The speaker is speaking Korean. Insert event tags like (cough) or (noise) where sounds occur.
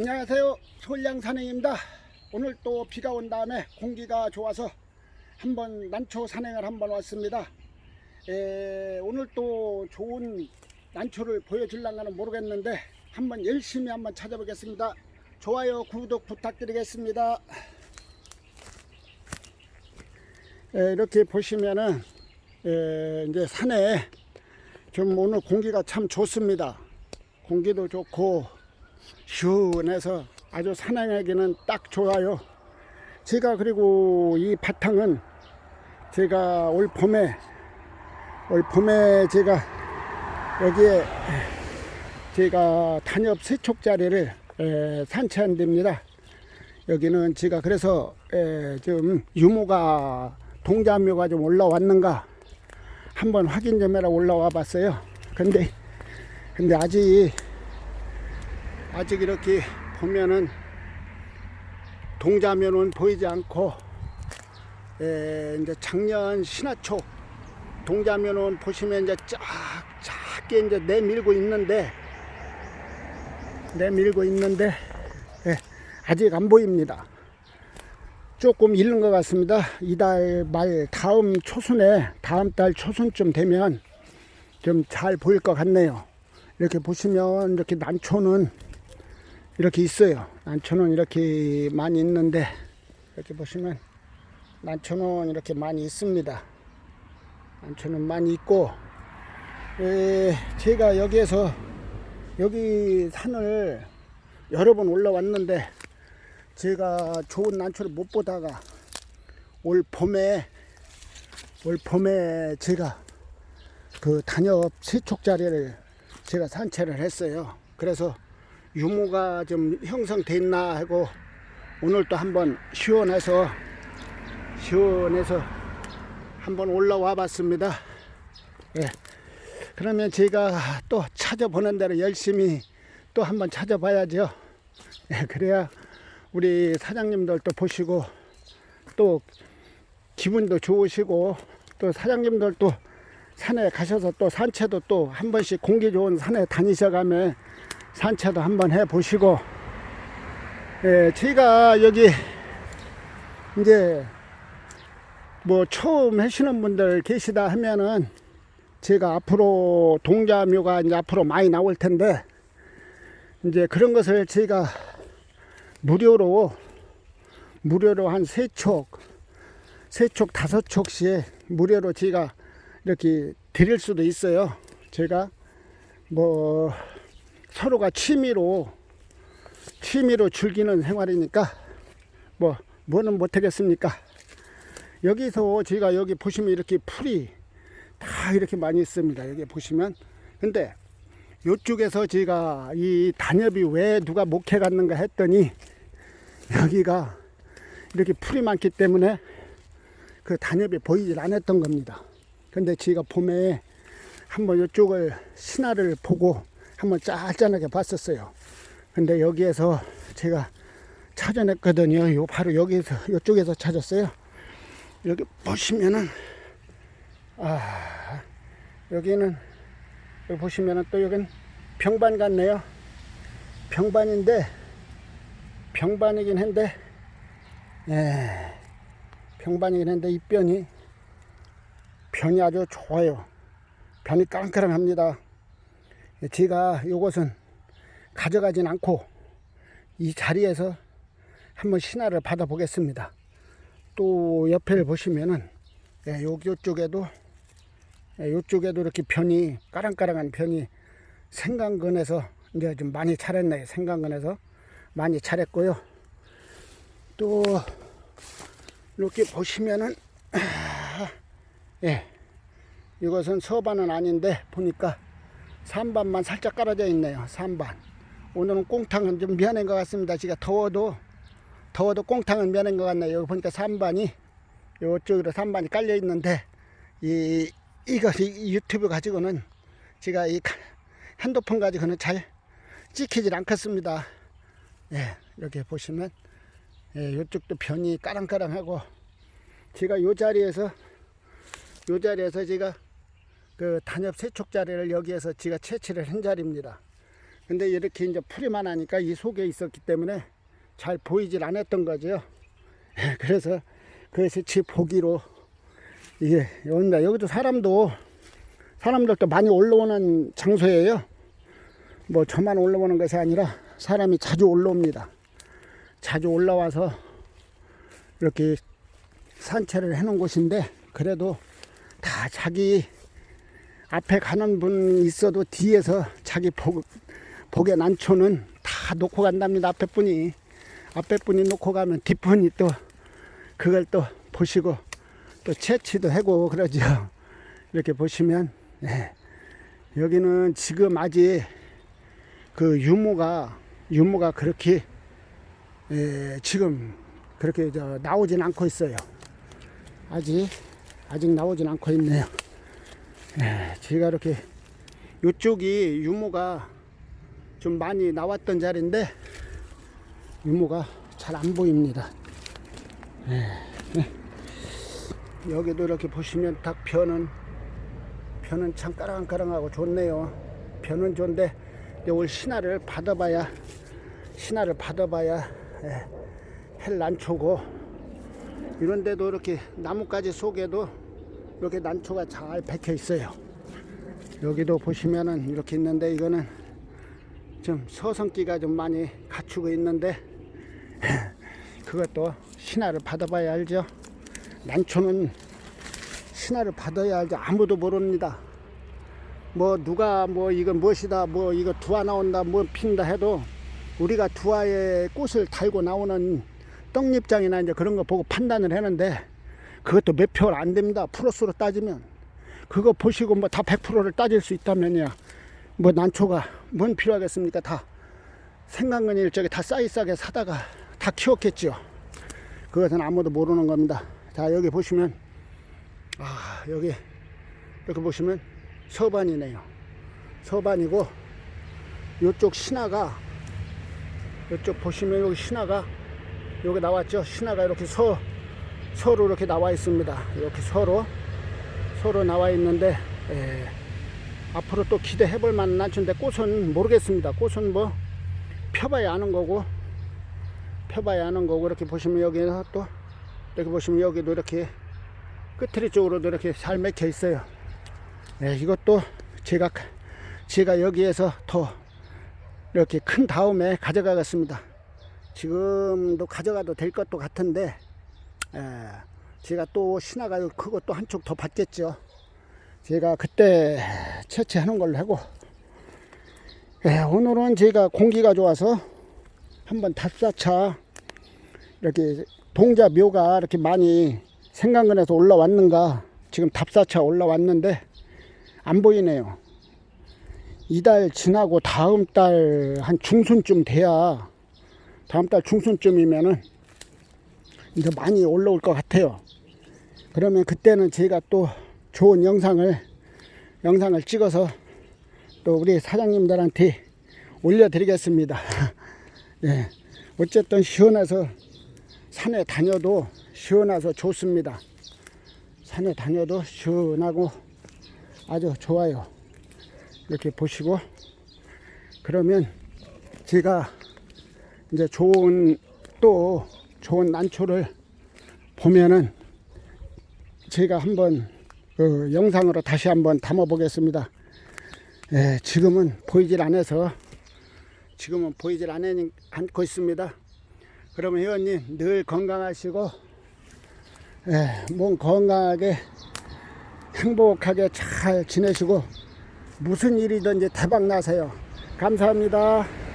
안녕하세요. 솔량산행입니다. 오늘 또 비가 온 다음에 공기가 좋아서 한번 난초 산행을 한번 왔습니다. 에, 오늘 또 좋은 난초를 보여줄랑가는 모르겠는데 한번 열심히 한번 찾아보겠습니다. 좋아요, 구독 부탁드리겠습니다. 에, 이렇게 보시면은 에, 이제 산에 좀 오늘 공기가 참 좋습니다. 공기도 좋고 시원해서 아주 산행하기는 딱 좋아요. 제가 그리고 이 바탕은 제가 올 봄에 올 봄에 제가 여기에 제가 단엽 세촉자리를 에, 산채한 데입니다. 여기는 제가 그래서 에, 좀 유모가 동자묘가 좀 올라왔는가 한번 확인 좀 해라 올라와 봤어요. 근데 근데 아직 아직 이렇게 보면은 동자면은 보이지 않고 에, 이제 작년 신화초 동자면은 보시면 이제 쫙 작게 이제 내밀고 있는데 내밀고 있는데 예, 아직 안 보입니다. 조금 잃는 것 같습니다. 이달 말 다음 초순에 다음 달 초순쯤 되면 좀 잘 보일 것 같네요. 이렇게 보시면 이렇게 난초는 이렇게 있어요. 난초는 이렇게 많이 있는데 이렇게 보시면 난초는 이렇게 많이 있습니다. 난초는 많이 있고 에, 제가 여기에서 여기 산을 여러 번 올라왔는데 제가 좋은 난초를 못 보다가 올 봄에 올 봄에 제가 그 단엽 세촉 자리를 제가 산채를 했어요. 그래서 유모가 좀 형성돼 있나 하고 오늘 또 한번 시원해서 시원해서 한번 올라와 봤습니다. 예. 그러면 제가 또 찾아보는 대로 열심히 또 한번 찾아봐야죠. 예, 그래야 우리 사장님들도 보시고 또 기분도 좋으시고 또 사장님들도 산에 가셔서 또 산채도 또 한 번씩 공기 좋은 산에 다니셔가면 산채도 한번 해 보시고 예, 제가 여기 이제 뭐 처음 하시는 분들 계시다 하면은 제가 앞으로 동자묘가 이제 앞으로 많이 나올 텐데 이제 그런 것을 제가 무료로 무료로 한 세 촉, 세 촉, 다섯 촉씩 무료로 제가 이렇게 드릴 수도 있어요. 제가 뭐 서로가 취미로 취미로 즐기는 생활이니까 뭐 뭐는 못하겠습니까? 여기서 제가 여기 보시면 이렇게 풀이 다 이렇게 많이 있습니다. 여기 보시면 근데 이쪽에서 제가 이 단엽이 왜 누가 목해 갔는가 했더니 여기가 이렇게 풀이 많기 때문에 그 단엽이 보이질 않았던 겁니다. 근데 제가 봄에 한번 이쪽을 신화를 보고 한번 짤짤하게 봤었어요. 근데 여기에서 제가 찾아냈거든요. 요 바로 여기서 이쪽에서 찾았어요. 여기 보시면은 아 여기는 여기 보시면은 또 여긴 병반 같네요. 병반인데 병반이긴 한데 예 병반이긴 한데 이 뼈니 변이 아주 좋아요. 변이 깡깡합니다. 제가 이것은 가져가진 않고 이 자리에서 한번 신화를 받아 보겠습니다. 또 옆에를 보시면은 예, 요 요쪽에도 예, 요쪽에도 이렇게 변이 까랑까랑한 변이 생강근에서 이제 좀 많이 차렸네요. 생강근에서 많이 차렸고요. 또 이렇게 보시면은 (clears throat) 예, 이것은 서반은 아닌데 보니까 산반만 살짝 깔아져 있네요. 산반. 오늘은 꽁탕은 좀 면한 것 같습니다. 제가 더워도 더워도 꽁탕은 면한 것 같네요. 여기 보니까 산반이 이쪽으로 산반이 깔려 있는데 이 이것이 유튜브 가지고는 제가 이 카- 핸드폰 가지고는 잘 찍히질 않겠습니다. 예, 이렇게 보시면 예, 이쪽도 변이 까랑까랑하고 제가 이 자리에서 이 자리에서 제가 그 단엽 세촉 자리를 여기에서 제가 채취를 한 자리입니다. 근데 이렇게 이제 풀이만 하니까 이 속에 있었기 때문에 잘 보이질 않았던 거죠. (laughs) 그래서 그것이 지 보기로 이게 여기다 여기도 사람도 사람들도 많이 올라오는 장소예요. 뭐 저만 올라오는 것이 아니라 사람이 자주 올라옵니다. 자주 올라와서 이렇게 산책을 해놓은 곳인데 그래도 다 자기 앞에 가는 분 있어도 뒤에서 자기 복, 복의 난초는 다 놓고 간답니다. 앞에 분이 앞에 분이 놓고 가면 뒷분이 또 그걸 또 보시고 또 채취도 하고 그러죠. 이렇게 보시면 네. 여기는 지금 아직 그 유모가 유모가 그렇게 예, 지금 그렇게 저 나오진 않고 있어요. 아직 아직 나오진 않고 있네요. 예, 제가 이렇게 이쪽이 유모가 좀 많이 나왔던 자리인데 유모가 잘 안 보입니다. 예, 예. 여기도 이렇게 보시면 딱 벼는 벼는 참 까랑까랑하고 좋네요. 벼는 좋은데 올 신화를 받아봐야 신화를 받아봐야 예, 헬 난초고 이런데도 이렇게 나뭇가지 속에도 이렇게 난초가 잘 박혀 있어요. 여기도 보시면은 이렇게 있는데 이거는 좀 서성기가 좀 많이 갖추고 있는데 (laughs) 그것도 신화를 받아봐야 알죠. 난초는 신화를 받아야 알죠. 아무도 모릅니다. 뭐 누가 뭐 이건 무엇이다 뭐 이거 두화 나온다 뭐 핀다 해도 우리가 두화에 꽃을 달고 나오는 떡잎장이나 이제 그런 거 보고 판단을 하는데 그것도 몇 표 안 됩니다. 플러스로 따지면 그거 보시고 뭐 다 100%를 따질 수 있다면요. 뭐 난초가 뭔 필요하겠습니까? 다 생강근 일적에 다 싸이싸게 사다가 다 키웠겠죠. 그것은 아무도 모르는 겁니다. 자 여기 보시면 아 여기 이렇게 보시면 서반이네요. 서반이고 이쪽 신화가 이쪽 보시면 여기 신화가 여기 나왔죠. 신화가 이렇게 서 서로 이렇게 나와 있습니다. 이렇게 서로 서로 나와 있는데 예, 앞으로 또 기대해 볼 만한 난초인데 꽃은 모르겠습니다. 꽃은 뭐 펴봐야 아는 거고 펴봐야 아는 거고 이렇게 보시면 여기서 또 이렇게 보시면 여기도 이렇게 끝트리 쪽으로도 이렇게 잘 맥혀 있어요. 네, 이것도 제가 제가 여기에서 더 이렇게 큰 다음에 가져가겠습니다. 지금도 가져가도 될 것도 같은데 에, 제가 또 신화가 크고 또 한쪽 더 받겠죠. 제가 그때 채취하는 걸로 하고 예, 오늘은 제가 공기가 좋아서 한번 답사차 이렇게 동자 묘가 이렇게 많이 생강근에서 올라왔는가 지금 답사차 올라왔는데 안 보이네요. 이달 지나고 다음 달 한 중순쯤 돼야 다음 달 중순쯤이면은 이제 많이 올라올 것 같아요. 그러면 그때는 제가 또 좋은 영상을 영상을 찍어서 또 우리 사장님들한테 올려드리겠습니다. (laughs) 예, 어쨌든 시원해서 산에 다녀도 시원해서 좋습니다. 산에 다녀도 시원하고 아주 좋아요. 이렇게 보시고 그러면 제가 이제 좋은 또 좋은 난초를 보면은 제가 한번 그 영상으로 다시 한번 담아 보겠습니다. 예, 지금은 보이질 않아서 지금은 보이질 않, 않고 있습니다. 그러면 회원님 늘 건강하시고 예, 몸 건강하게 행복하게 잘 지내시고 무슨 일이든지 대박 나세요. 감사합니다.